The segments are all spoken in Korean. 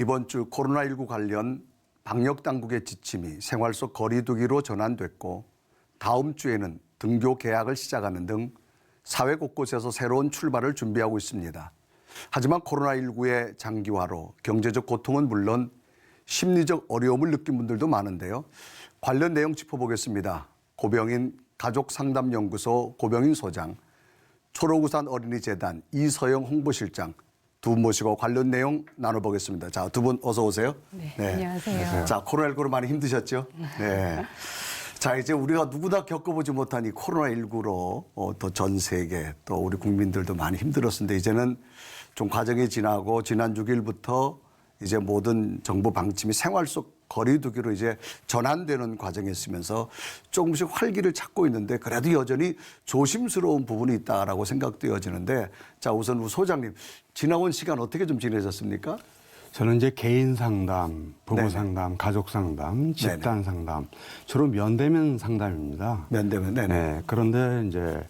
이번 주 코로나19 관련 방역 당국의 지침이 생활 속 거리두기로 전환됐고 다음 주에는 등교 개학을 시작하는 등 사회 곳곳에서 새로운 출발을 준비하고 있습니다. 하지만 코로나19의 장기화로 경제적 고통은 물론 심리적 어려움을 느낀 분들도 많은데요. 관련 내용 짚어보겠습니다. 고병인 가족상담연구소 고병인 소장, 초록우산 어린이재단 이서영 홍보실장 두 분 모시고 관련 내용 나눠보겠습니다. 자, 두 분 어서 오세요. 네, 안녕하세요. 자, 코로나19로 많이 힘드셨죠? 네. 자, 이제 우리가 누구나 겪어보지 못한 이 코로나19로 어, 또 전 세계 또 우리 국민들도 많이 힘들었는데 이제는 좀 과정이 지나고 지난 6일부터 이제 모든 정부 방침이 생활 속 거리두기로 이제 전환되는 과정에 있으면서 조금씩 활기를 찾고 있는데 그래도 여전히 조심스러운 부분이 있다라고 생각되어지는데 자 우선 우 소장님 지나온 시간 어떻게 좀 지내셨습니까? 저는 이제 개인 상담, 부부 네네. 상담, 가족 상담, 집단 상담, 주로 면대면 상담입니다. 면대면 네네. 네. 그런데 이제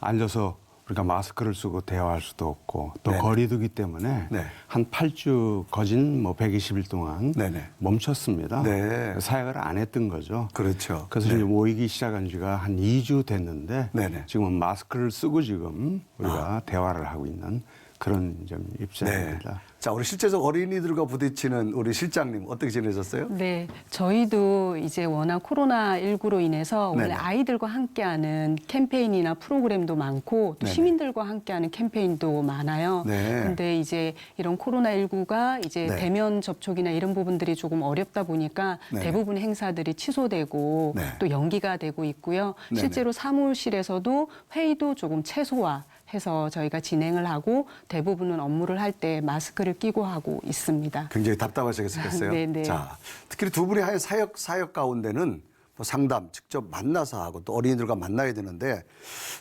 앉아서 우리가 마스크를 쓰고 대화할 수도 없고 또 네네. 거리두기 때문에 네. 한 8주 거진 뭐 120일 동안 네네. 멈췄습니다. 네. 사역을 안 했던 거죠. 그렇죠. 그래서 네. 이제 모이기 시작한 지가 한 2주 됐는데 네네. 아. 지금은 마스크를 쓰고 지금 우리가 대화를 하고 있는 그런 좀 네. 입장입니다. 자 우리 실제적 어린이들과 부딪히는 우리 실장님 어떻게 지내셨어요? 네, 저희도 이제 워낙 코로나 19로 인해서 원래 네네. 아이들과 함께하는 캠페인이나 프로그램도 많고 또 네네. 시민들과 함께하는 캠페인도 많아요. 네. 근데 이제 이런 코로나 19가 이제 네. 대면 접촉이나 이런 부분들이 조금 어렵다 보니까 네네. 대부분 행사들이 취소되고 네. 또 연기가 되고 있고요. 네네. 실제로 사무실에서도 회의도 조금 최소화 해서 저희가 진행을 하고 대부분은 업무를 할 때 마스크를 끼고 하고 있습니다. 굉장히 답답하시겠어요. 네네. 자, 특히 두 분이 한 사역 사역 가운데는 뭐 상담 직접 만나서 하고 또 어린이들과 만나야 되는데,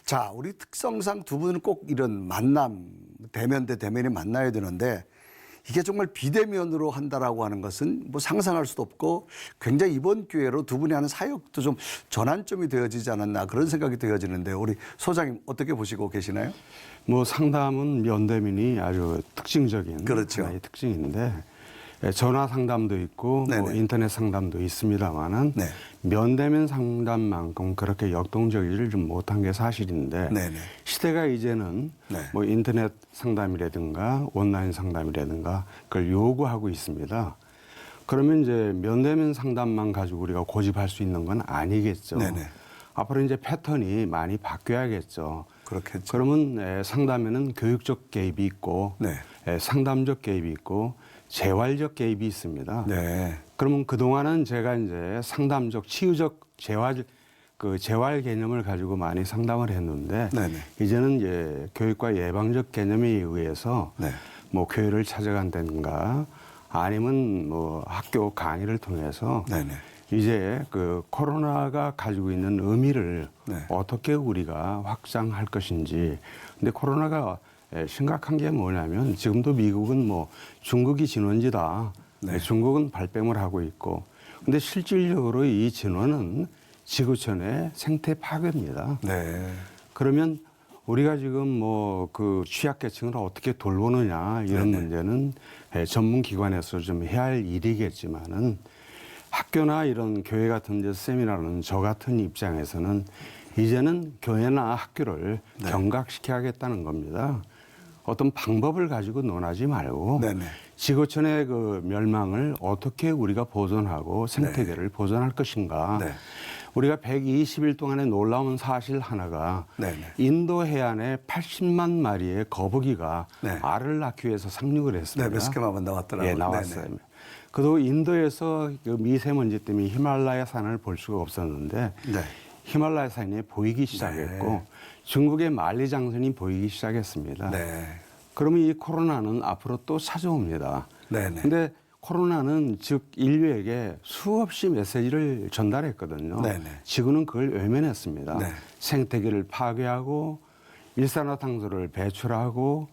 자, 우리 특성상 두 분은 꼭 이런 만남 대면 대 대면이 만나야 되는데. 이게 정말 비대면으로 한다라고 하는 것은 뭐 상상할 수도 없고 굉장히 이번 기회로 두 분이 하는 사역도 좀 전환점이 되어지지 않았나 그런 생각이 되어지는데 우리 소장님 어떻게 보시고 계시나요? 뭐 상담은 면대면이 아주 특징적인 그렇죠. 특징인데 예, 전화 상담도 있고 뭐. 인터넷 상담도 있습니다만은 네. 면대면 상담만큼 그렇게 역동적이지를 좀 못한 게 사실인데 네네. 시대가 이제는 네. 뭐 인터넷 상담이라든가 온라인 상담이라든가 그걸 요구하고 있습니다. 그러면 이제 면대면 상담만 가지고 우리가 고집할 수 있는 건 아니겠죠. 네네. 앞으로 이제 패턴이 많이 바뀌어야겠죠. 그렇겠죠. 그러면 에, 상담에는 교육적 개입이 있고 네. 에, 상담적 개입이 있고 재활적 개입이 있습니다. 네. 그러면 그 동안은 제가 이제 상담적 치유적 재활 그 재활 개념을 가지고 많이 상담을 했는데 네네. 이제는 이제 교육과 예방적 개념에 의해서 네. 뭐 교회를 찾아간다든가 아니면 뭐 학교 강의를 통해서 네네. 이제 그 코로나가 가지고 있는 의미를 네. 어떻게 우리가 확장할 것인지. 근데 코로나가 에, 심각한 게 뭐냐면 지금도 미국은 뭐 중국이 진원지다. 네. 중국은 발뺌을 하고 있고. 근데 실질적으로 이 진원은 지구촌의 생태 파괴입니다. 네. 그러면 우리가 지금 뭐 그 취약계층을 어떻게 돌보느냐 이런 네네. 문제는 에, 전문 기관에서 좀 해야 할 일이겠지만은 학교나 이런 교회 같은 데 세미나는 저 같은 입장에서는 이제는 교회나 학교를 네. 경각시켜야겠다는 겁니다. 어떤 방법을 가지고 논하지 말고 네네. 지구촌의 그 멸망을 어떻게 우리가 보존하고 생태계를 보존할 것인가. 네. 우리가 120일 동안의 놀라운 사실 하나가 네네. 인도 해안에 80만 마리의 거북이가 네. 알을 낳기 위해서 상륙을 네, 했습니다. 매스캠 나왔더라고요. 예, 나왔어요. 네네. 그리고 인도에서 그 미세먼지 때문에 히말라야 산을 볼 수가 없었는데 네. 히말라야 산이 보이기 시작했고 중국의 만리장성이 보이기 시작했습니다. 네. 그러면 이 코로나는 앞으로 또 찾아옵니다. 네네. 근데 코로나는 즉 인류에게 수없이 메시지를 전달했거든요. 네네. 지구는 그걸 외면했습니다. 네. 생태계를 파괴하고 일산화탄소를 배출하고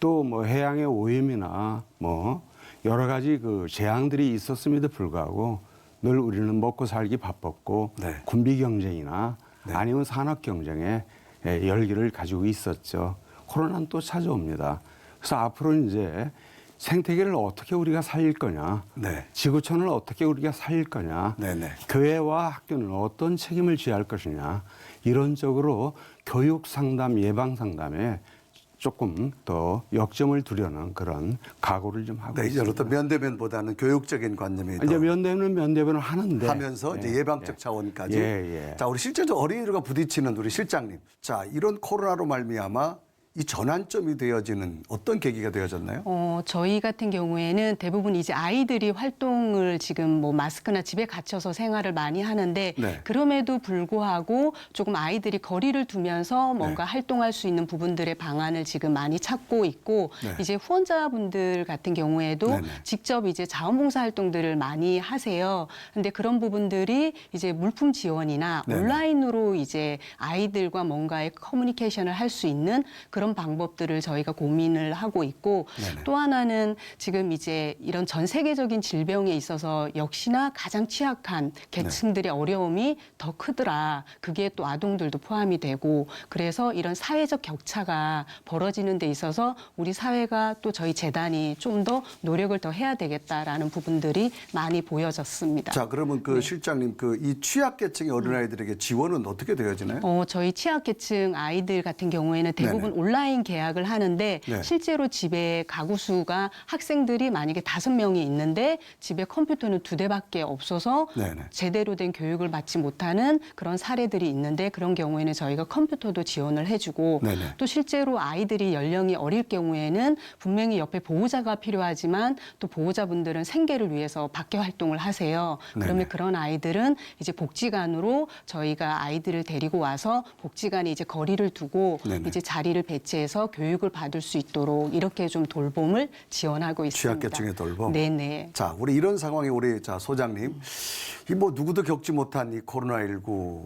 또 뭐 해양의 오염이나 뭐 여러 가지 그 재앙들이 있었음에도 불구하고 늘 우리는 먹고 살기 바빴고 네. 군비 경쟁이나 네. 아니면 산업 경쟁에 예, 열기를 가지고 있었죠. 코로나는 또 찾아옵니다. 그래서 앞으로 이제 생태계를 어떻게 우리가 살릴 거냐, 네. 지구촌을 어떻게 우리가 살릴 거냐, 네네. 교회와 학교는 어떤 책임을 져야 할 것이냐, 이런적으로 교육 상담, 예방 상담에 조금 더 역점을 두려는 그런 각오를 좀 하고 네, 이제 있습니다. 어떤 면대면보다는 교육적인 관념이 더 이제 면대면 면대면을 하는데 하면서 이제 예, 예방적 예. 차원까지. 예, 예. 자, 우리 실제로 어린이들과 부딪히는 우리 실장님. 자, 이런 코로나로 말미암아 이 전환점이 되어지는 어떤 계기가 되어졌나요? 어, 저희 같은 경우에는 대부분 이제 아이들이 활동을 지금 뭐 마스크나 집에 갇혀서 생활을 많이 하는데 네. 그럼에도 불구하고 조금 아이들이 거리를 두면서 뭔가 네. 활동할 수 있는 부분들의 방안을 지금 많이 찾고 있고 네. 이제 후원자분들 같은 경우에도 네네. 직접 이제 자원봉사 활동들을 많이 하세요. 근데 그런 부분들이 이제 물품 지원이나 네네. 온라인으로 이제 아이들과 뭔가의 커뮤니케이션을 할 수 있는 그런 방법들을 저희가 고민을 하고 있고 네네. 또 하나는 지금 이제 이런 전 세계적인 질병에 있어서 역시나 가장 취약한 계층들의 어려움이 더 크더라. 그게 또 아동들도 포함이 되고 그래서 이런 사회적 격차가 벌어지는 데 있어서 우리 사회가 또 저희 재단이 좀 더 노력을 더 해야 되겠다라는 부분들이 많이 보여졌습니다. 자, 그러면 네. 그 실장님 그 이 취약계층의 어린아이들에게 지원은 어떻게 되어지나요? 어, 저희 취약계층 아이들 같은 경우에는 대부분 네네. 온라인 계약을 하는데 네. 실제로 집에 가구 수가 학생들이 만약에 다섯 명이 있는데 집에 컴퓨터는 두 대밖에 없어서 네네. 제대로 된 교육을 받지 못하는 그런 사례들이 있는데 그런 경우에는 저희가 컴퓨터도 지원을 해주고 네네. 또 실제로 아이들이 연령이 어릴 경우에는 분명히 옆에 보호자가 필요하지만 또 보호자분들은 생계를 위해서 밖에 활동을 하세요. 네네. 그러면 그런 아이들은 이제 복지관으로 저희가 아이들을 데리고 와서 복지관에 이제 거리를 두고 네네. 이제 자리를 배 치해서 교육을 받을 수 있도록 이렇게 좀 돌봄을 지원하고 있습니다. 취약계층의 돌봄? 네네. 자, 우리 이런 상황에 우리 자 소장님, 이 뭐 누구도 겪지 못한 이 코로나19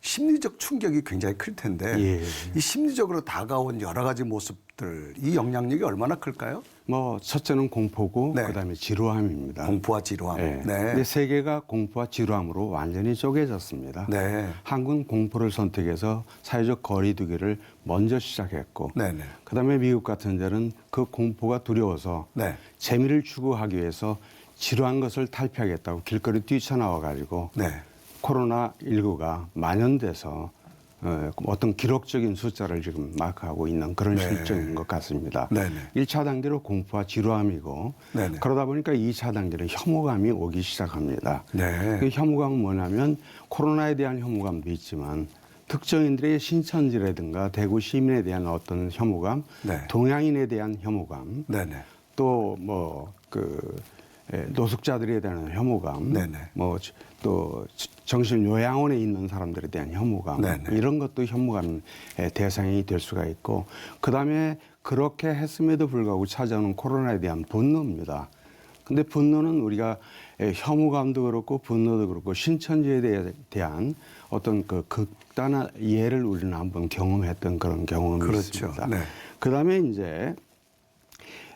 심리적 충격이 굉장히 클 텐데 예. 이 심리적으로 다가온 여러 가지 모습들 이 영향력이 얼마나 클까요? 뭐 첫째는 공포고 네. 그다음에 지루함입니다. 공포와 지루함. 예. 네. 근데 세계가 공포와 지루함으로 완전히 쪼개졌습니다. 네. 한국은 공포를 선택해서 사회적 거리두기를 먼저 시작했고, 네네. 그다음에 미국 같은 데는 그 공포가 두려워서 네. 재미를 추구하기 위해서 지루한 것을 탈피하겠다고 길거리 뛰쳐나와 가지고 네. 코로나 19가 만연돼서 어, 어떤 기록적인 숫자를 지금 마크하고 있는 그런 네. 실정인 것 같습니다. 네네. 일 1차 단계로 공포와 지루함이고 네네. 그러다 보니까 2차 단계는 혐오감이 오기 시작합니다. 네. 그 혐오감은 뭐냐면 코로나에 대한 혐오감도 있지만 특정인들의 신천지라든가 대구 시민에 대한 어떤 혐오감, 네. 동양인에 대한 혐오감, 네네. 또뭐그 노숙자들에 대한 혐오감, 네네. 뭐또 정신 요양원에 있는 사람들에 대한 혐오감 네네. 이런 것도 혐오감의 대상이 될 수가 있고 그 다음에 그렇게 했음에도 불구하고 찾아오는 코로나에 대한 분노입니다. 근데 분노는 우리가 에, 혐오감도 그렇고 분노도 그렇고 신천지에 대한 어떤 그 극단한 이해를 우리는 한번 경험했던 그런 경험이 그렇죠. 있습니다. 네. 그다음에 이제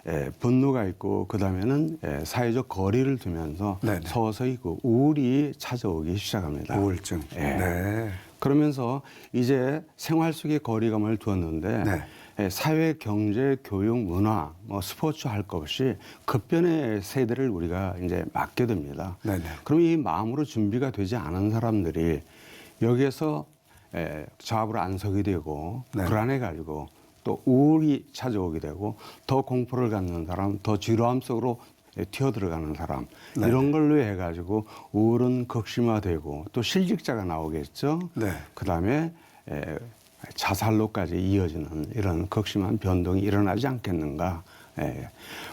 에, 분노가 있고 그다음에는 에, 사회적 거리를 두면서 네네. 서서히 그 우울이 찾아오기 시작합니다. 우울증. 예. 네. 그러면서 이제 생활 속에 거리감을 두었는데 네. 에, 사회, 경제, 교육, 문화, 뭐 스포츠 할 것 없이 급변의 세대를 우리가 이제 맞게 됩니다. 네네. 그럼 이 마음으로 준비가 되지 않은 사람들이 여기에서 에, 안 서게 되고 네. 불안해 가지고 또 우울이 찾아오게 되고 더 공포를 갖는 사람, 더 지루함 속으로 에, 튀어들어가는 사람 네. 이런 걸로 해가지고 우울은 극심화되고 또 실직자가 나오겠죠. 네. 그다음에 에, 자살로까지 이어지는 이런 극심한 변동이 일어나지 않겠는가. 예.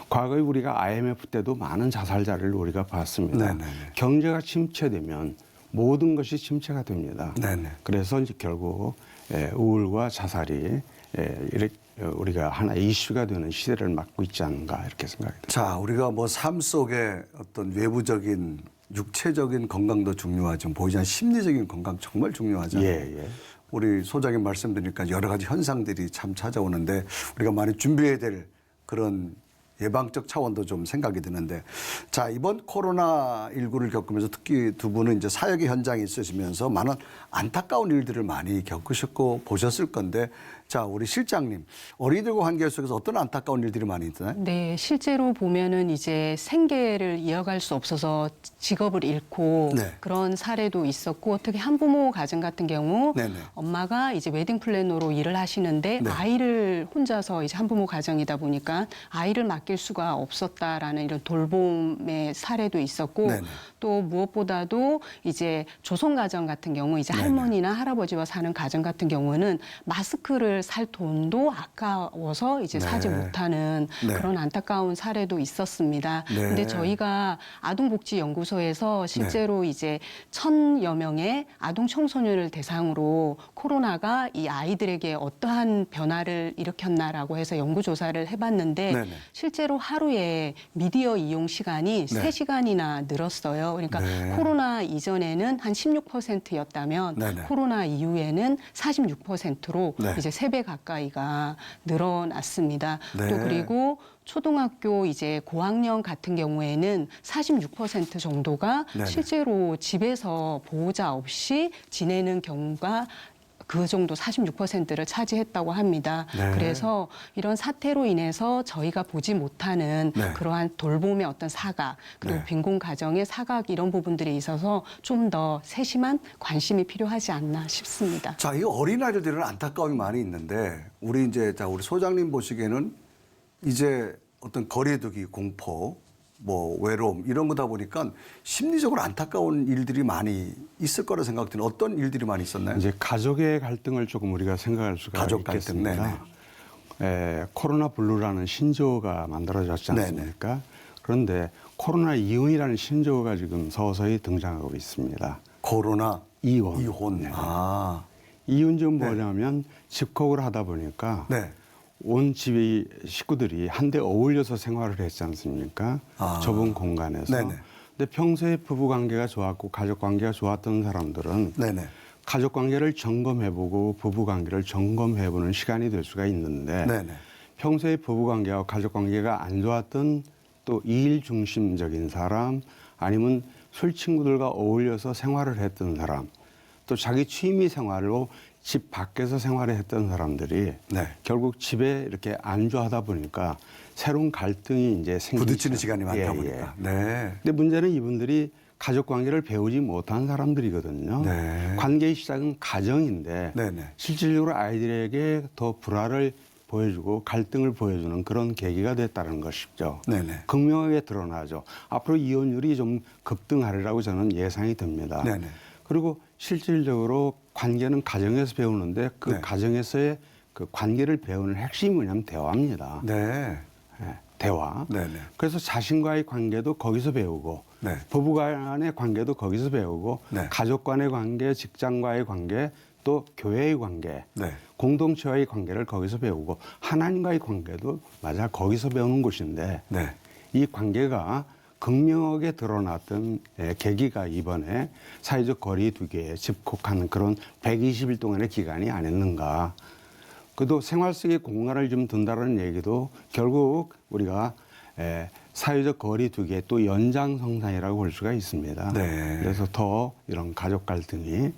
과거에 우리가 IMF 때도 많은 자살자를 우리가 봤습니다. 네네네. 경제가 침체되면 모든 것이 침체가 됩니다. 네네. 그래서 이제 결국 예, 우울과 자살이 예, 이렇게 우리가 하나의 이슈가 되는 시대를 맞고 있지 않은가 이렇게 생각이 듭니다. 자, 우리가 뭐 삶 속에 어떤 외부적인 육체적인 건강도 중요하지만 보이지 않는 심리적인 건강 정말 중요하잖아요. 예, 예. 우리 소장님 말씀 드리니까 여러 가지 현상들이 참 찾아오는데 우리가 많이 준비해야 될 그런 예방적 차원도 좀 생각이 드는데 자 이번 코로나 19를 겪으면서 특히 두 분은 이제 사역의 현장에 있으시면서 많은 안타까운 일들을 많이 겪으셨고 보셨을 건데 자, 우리 실장님, 어린이들과 관계 속에서 어떤 안타까운 일들이 많이 있나요? 네, 실제로 보면은 이제 생계를 이어갈 수 없어서 직업을 잃고 네. 그런 사례도 있었고 특히 한부모 가정 같은 경우 네네. 엄마가 이제 웨딩 플래너로 일을 하시는데 네. 아이를 혼자서 이제 한부모 가정이다 보니까 아이를 맡길 수가 없었다라는 이런 돌봄의 사례도 있었고 네네. 또 무엇보다도 이제 조선 가정 같은 경우 이제 네네. 할머니나 할아버지와 사는 가정 같은 경우는 마스크를 살 돈도 아까워서 이제 사지 네. 못하는 네. 그런 안타까운 사례도 있었습니다. 네. 근데 저희가 아동복지연구소에서 실제로 이제 천여 명의 아동 청소년을 대상으로 코로나가 이 아이들에게 어떠한 변화를 일으켰나라고 해서 연구조사를 해봤는데 네네. 실제로 하루에 미디어 이용 시간이 네. 세시간이나 늘었어요. 그러니까 네. 코로나 이전에는 한 16%였다면 네네. 코로나 이후에는 46%로 네. 이제 세 배 가까이가 늘어났습니다. 네. 또 그리고 초등학교 이제 고학년 같은 경우에는 46% 정도가 네네. 실제로 집에서 보호자 없이 지내는 경우가 그 정도 46%를 차지했다고 합니다. 네. 그래서 이런 사태로 인해서 저희가 보지 못하는 네. 그러한 돌봄의 어떤 사각 그리고 네. 빈곤 가정의 사각 이런 부분들이 있어서 좀 더 세심한 관심이 필요하지 않나 싶습니다. 자, 이 어린 아이들은 안타까움이 많이 있는데 우리 이제 자 우리 소장님 보시기에는 이제 어떤 거리두기 공포 뭐 외로움 이런 거다 보니까 심리적으로 안타까운 일들이 많이 있을 거라 생각드는 어떤 일들이 많이 있었나요? 이제 가족의 갈등을 조금 우리가 생각할 수가 가족 갈등, 있겠습니다. 에, 코로나 블루라는 신조어가 만들어졌지 네네. 않습니까? 그런데 코로나 이혼이라는 신조어가 지금 서서히 등장하고 있습니다. 코로나 이혼. 이혼. 네. 아. 이혼 좀 뭐냐면 집콕을 하다 보니까 네. 온 집의 식구들이 한데 어울려서 생활을 했지 않습니까? 아. 좁은 공간에서. 네네. 근데 평소에 부부 관계가 좋았고 가족 관계가 좋았던 사람들은 네네. 가족 관계를 점검해보고 부부 관계를 점검해보는 시간이 될 수가 있는데 네네. 평소에 부부 관계와 가족 관계가 안 좋았던 또일 중심적인 사람 아니면 술 친구들과 어울려서 생활을 했던 사람 또 자기 취미 생활로 집 밖에서 생활을 했던 사람들이 네. 결국 집에 이렇게 안주하다 보니까 새로운 갈등이 이제 생기죠. 부딪히는 시간이 많다 예, 보니까. 예. 네. 근데 문제는 이분들이 가족 관계를 배우지 못한 사람들이거든요. 네. 관계의 시작은 가정인데 네네. 실질적으로 아이들에게 더 불화를 보여주고 갈등을 보여주는 그런 계기가 됐다는 것이죠. 네네. 극명하게 드러나죠. 앞으로 이혼율이 좀 급등하리라고 저는 예상이 됩니다. 네네. 그리고 실질적으로 관계는 가정에서 배우는데 그 네. 가정에서의 그 관계를 배우는 핵심이 뭐냐면 대화입니다. 네. 예, 대화. 네네. 그래서 자신과의 관계도 거기서 배우고 네. 부부 간의 관계도 거기서 배우고 네. 가족 간의 관계, 직장과의 관계, 또 교회의 관계, 네. 공동체와의 관계를 거기서 배우고 하나님과의 관계도 맞아 거기서 배우는 곳인데 네. 이 관계가 극명하게 드러났던 예, 계기가 이번에 사회적 거리 두기에 집콕하는 그런 120일 동안의 기간이 아니었는가. 그도 생활 속의 공간을 좀 둔다는 얘기도 결국 우리가 에, 사회적 거리 두기의 또 연장성상이라고 볼 수가 있습니다. 네. 그래서 더 이런 가족 갈등이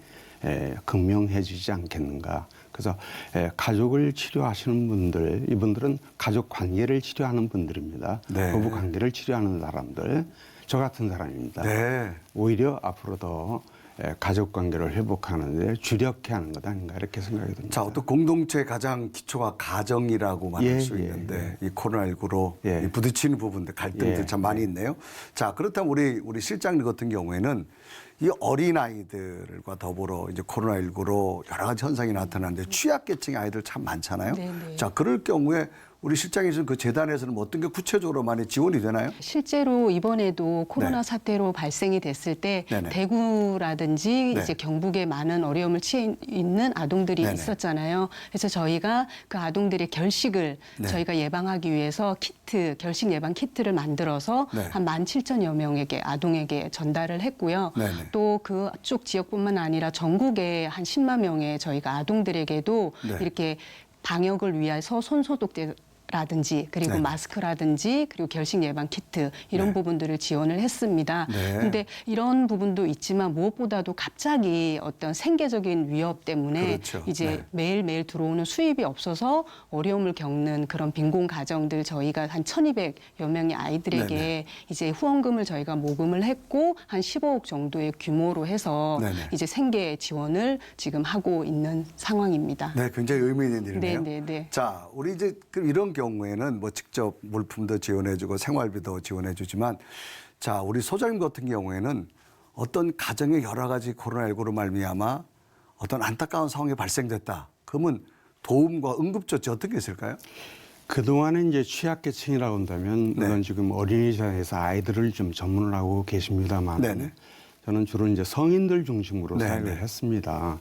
에, 극명해지지 않겠는가. 그래서 에, 가족을 치료하시는 분들, 이분들은 가족 관계를 치료하는 분들입니다. 네. 부부 관계를 치료하는 사람들, 저 같은 사람입니다. 네. 오히려 앞으로 더 에, 가족 관계를 회복하는데 주력해 하는 것 아닌가 이렇게 생각이 듭니다. 자, 어떤 공동체 가장 기초가 가정이라고 말할 예, 수 예, 있는데 이 코로나19로 예. 부딪히는 부분들 갈등들 예, 참 많이 있네요. 자, 그렇다면 우리 우리 실장님 같은 경우에는 이 어린 아이들과 더불어 이제 코로나19로 여러 가지 현상이 나타나는데 취약계층의 아이들 참 많잖아요. 네네. 자, 그럴 경우에 우리 실장님께서는 그 재단에서는 뭐 어떤 게 구체적으로 많이 지원이 되나요? 실제로 이번에도 코로나 네. 사태로 발생이 됐을 때 네네. 대구라든지 네. 이제 경북에 많은 어려움을 치에 있는 아동들이 네네. 있었잖아요. 그래서 저희가 그 아동들의 결식을 네. 저희가 예방하기 위해서 키트, 결식 예방 키트를 만들어서 네. 한만 칠천여 명에게 아동에게 전달을 했고요. 또 그쪽 지역뿐만 아니라 전국에 한 10만 명의 저희가 아동들에게도 네. 이렇게 방역을 위해서 손소독제 라든지 그리고 네. 마스크라든지 그리고 결식 예방 키트 이런 네. 부분들을 지원을 했습니다. 네. 근데 이런 부분도 있지만 무엇보다도 갑자기 어떤 생계적인 위협 때문에 그렇죠. 이제 네. 매일매일 들어오는 수입이 없어서 어려움을 겪는 그런 빈곤 가정들 저희가 한 1,200여 명의 아이들에게 네네. 이제 후원금을 저희가 모금을 했고 한 15억 정도의 규모로 해서 네네. 이제 생계 지원을 지금 하고 있는 상황입니다. 네, 굉장히 의미 있는 일이네요. 네, 네, 네. 자, 우리 이제 그 이런 경우에는 뭐 직접 물품도 지원해주고 생활비도 지원해주지만, 자, 우리 소장님 같은 경우에는 어떤 가정의 여러 가지 코로나19로 말미암아 어떤 안타까운 상황이 발생됐다. 그러면 도움과 응급조치 어떻게 있을까요? 그동안에 이제 취약계층이라고 한다면 네. 물론 지금 어린이집에서 아이들을 좀 전문을 하고 계십니다만 네네. 저는 주로 이제 성인들 중심으로 네, 사역을 네. 했습니다.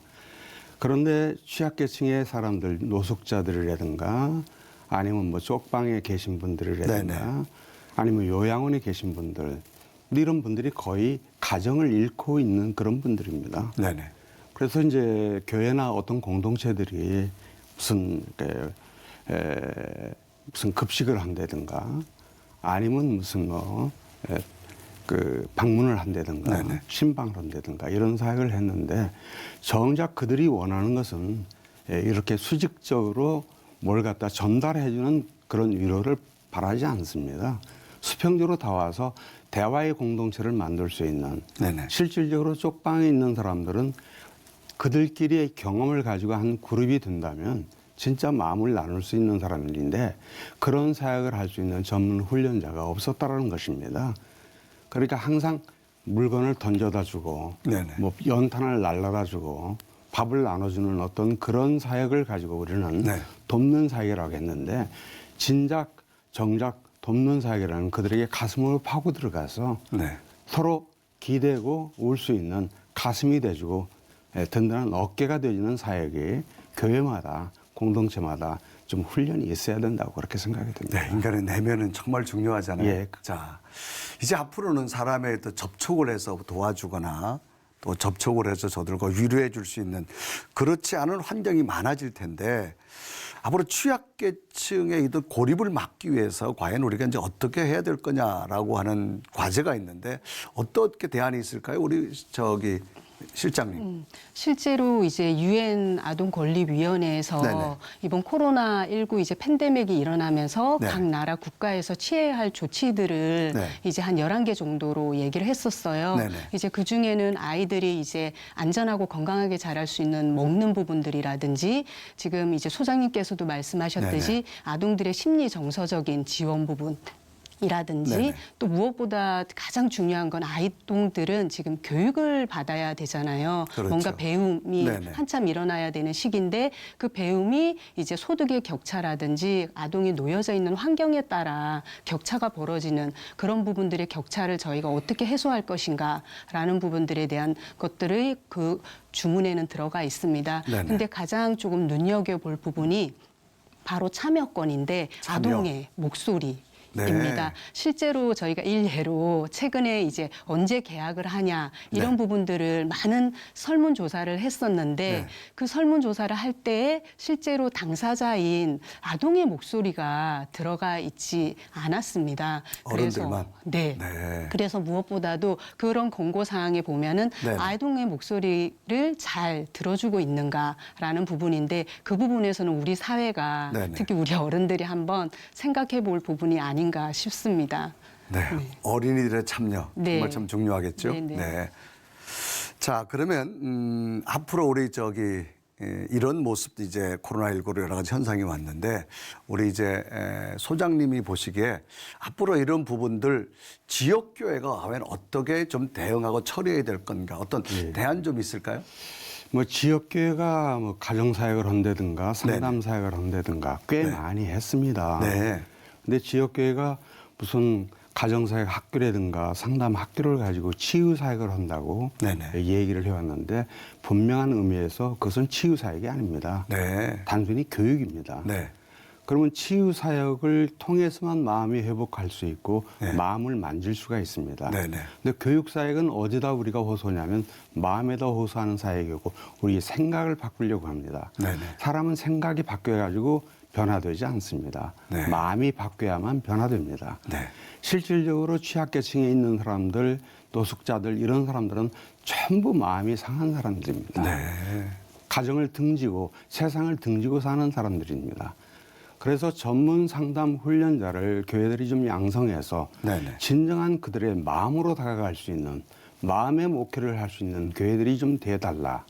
그런데 취약계층의 사람들 노숙자들이라든가 아니면 뭐 쪽방에 계신 분들이라든가 네네. 아니면 요양원에 계신 분들 이런 분들이 거의 가정을 잃고 있는 그런 분들입니다. 네네. 그래서 이제 교회나 어떤 공동체들이 무슨 그, 에, 무슨 급식을 한다든가 아니면 무슨 뭐, 에, 그 방문을 한다든가 네네. 신방을 한다든가 이런 사역을 했는데 정작 그들이 원하는 것은 예, 이렇게 수직적으로 뭘 갖다 전달해주는 그런 위로를 바라지 않습니다. 수평적으로 다 와서 대화의 공동체를 만들 수 있는 네네. 실질적으로 쪽방에 있는 사람들은 그들끼리의 경험을 가지고 한 그룹이 된다면 진짜 마음을 나눌 수 있는 사람들인데 그런 사역을 할 수 있는 전문 훈련자가 없었다라는 것입니다. 그러니까 항상 물건을 던져다 주고 네네. 뭐 연탄을 날라다 주고 밥을 나눠주는 어떤 그런 사역을 가지고 우리는 네. 돕는 사역이라고 했는데 진작 정작 돕는 사역이라는 그들에게 가슴을 파고 들어가서 네. 서로 기대고 울수 있는 가슴이 돼주고 예, 든든한 어깨가 되주는 사역이 교회마다 공동체마다 좀 훈련이 있어야 된다고 그렇게 생각이 듭니다. 네, 인간의 내면은 정말 중요하잖아요. 예. 자, 이제 앞으로는 사람의 또 접촉을 해서 도와주거나 또 접촉을 해서 저들과 위로해 줄 수 있는 그렇지 않은 환경이 많아질 텐데 앞으로 취약계층의 이런 고립을 막기 위해서 과연 우리가 이제 어떻게 해야 될 거냐라고 하는 과제가 있는데 어떻게 대안이 있을까요? 우리 저기 실장님. 음, 실제로 이제 유엔 아동 권리 위원회에서 네네. 이번 코로나 19 이제 팬데믹이 일어나면서 네. 각 나라 국가에서 취해야 할 조치들을 네. 이제 한 11개 정도로 얘기를 했었어요. 네네. 이제 그 중에는 아이들이 이제 안전하고 건강하게 자랄 수 있는 먹는 부분들이라든지 지금 이제 소장님께서도 말씀하셨듯이 네네. 아동들의 심리 정서적인 지원 부분 이라든지 네네. 또 무엇보다 가장 중요한 건 아이동들은 지금 교육을 받아야 되잖아요. 그렇죠. 뭔가 배움이 네네. 한참 일어나야 되는 시기인데 그 배움이 이제 소득의 격차라든지 아동이 놓여져 있는 환경에 따라 격차가 벌어지는 그런 부분들의 격차를 저희가 어떻게 해소할 것인가라는 부분들에 대한 것들의 그 주문에는 들어가 있습니다. 네네. 근데 가장 조금 눈여겨볼 부분이 바로 참여권인데 참여. 아동의 목소리. 네. 입니다. 실제로 저희가 일례로 최근에 이제 언제 계약을 하냐 이런 네. 부분들을 많은 설문 조사를 했었는데 네. 그 설문 조사를 할 때에 실제로 당사자인 아동의 목소리가 들어가 있지 않았습니다. 어른들만? 네. 네. 그래서 무엇보다도 그런 공고 사항에 보면은 네네. 아동의 목소리를 잘 들어주고 있는가라는 부분인데 그 부분에서는 우리 사회가 네 네. 특히 우리 어른들이 한번 생각해 볼 부분이 아닌가 싶습니다. 네. 어린이들의 참여 네. 정말 참 중요하겠죠. 네, 네. 자 그러면 음, 앞으로 우리 저기 에, 이런 모습도 이제 코로나19로 여러 가지 현상이 왔는데 우리 이제 에, 소장님이 보시기에 앞으로 이런 부분들 지역 교회가 과연 어떻게 좀 대응하고 처리해야 될 건가 어떤 예. 대안 좀 있을까요? 뭐 지역교회가 뭐 가정사역을 한다든가 상담사역을 한다든가 꽤 네. 많이 했습니다. 네. 근데 지역교회가 무슨 가정사역 학교라든가 상담 학교를 가지고 치유사역을 한다고 네네. 얘기를 해왔는데 분명한 의미에서 그것은 치유사역이 아닙니다. 네. 단순히 교육입니다. 네. 그러면 치유 사역을 통해서만 마음이 회복할 수 있고 네. 마음을 만질 수가 있습니다. 네네. 근데 교육 사역은 어디다 우리가 호소냐면 마음에다 호소하는 사역이고 우리 생각을 바꾸려고 합니다. 네네. 사람은 생각이 바뀌어 가지고 변화되지 않습니다. 네. 마음이 바뀌어야만 변화됩니다. 네. 실질적으로 취약계층에 있는 사람들, 노숙자들 이런 사람들은 전부 마음이 상한 사람들입니다. 네. 가정을 등지고 세상을 등지고 사는 사람들입니다. 그래서 전문 상담 훈련자를 교회들이 좀 양성해서 네네. 진정한 그들의 마음으로 다가갈 수 있는 마음의 목회를 할 수 있는 교회들이 좀 돼달라.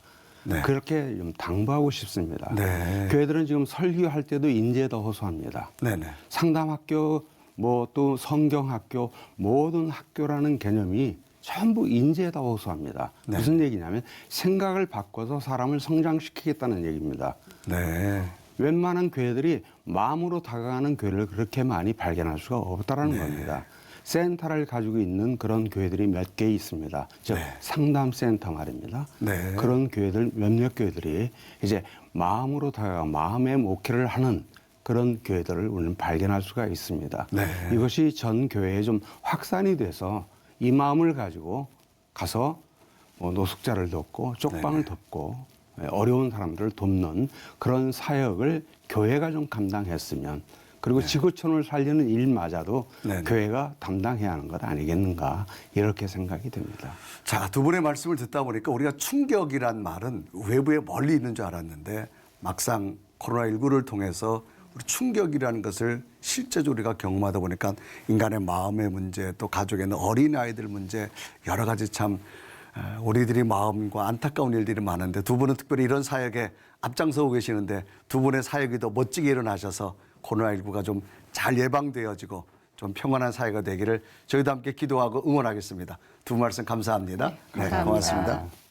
네. 그렇게 좀 당부하고 싶습니다. 네. 교회들은 지금 설교할 때도 인재다 호소합니다. 네네. 상담학교 뭐 또 성경학교 모든 학교라는 개념이 전부 인재다 호소합니다. 네. 무슨 얘기냐면 생각을 바꿔서 사람을 성장시키겠다는 얘기입니다. 네. 웬만한 교회들이 마음으로 다가가는 교회를 그렇게 많이 발견할 수가 없다라는 네. 겁니다. 센터를 가지고 있는 그런 교회들이 몇 개 있습니다. 즉 네. 상담 센터 말입니다. 네. 그런 교회들 몇몇 교회들이 이제 마음으로 다가가 마음의 목회를 하는 그런 교회들을 우리는 발견할 수가 있습니다. 네. 이것이 전 교회에 좀 확산이 돼서 이 마음을 가지고 가서 뭐 노숙자를 돕고 쪽방을 네. 돕고 예, 어려운 사람들을 돕는 그런 사역을 교회가 좀 감당했으면 그리고 지구촌을 살리는 일마저도 네, 네. 교회가 담당해야 하는 것 아니겠는가 이렇게 생각이 됩니다. 자, 두 분의 말씀을 듣다 보니까 우리가 충격이란 말은 외부에 멀리 있는 줄 알았는데 막상 코로나19를 통해서 우리 충격이라는 것을 실제적으로 우리가 경험하다 보니까 인간의 마음의 문제 또 가족에 있는 어린아이들 문제 여러 가지 참 어, 우리들이 마음과 안타까운 일들이 많은데 두 분은 특별히 이런 사역에 앞장서고 계시는데 두 분의 사역이 더 멋지게 일어나셔서 코로나19가 좀 잘 예방되어지고 좀 평안한 사회가 되기를 저희도 함께 기도하고 응원하겠습니다. 두분 말씀 감사합니다. 네, 감사합니다. 고맙습니다.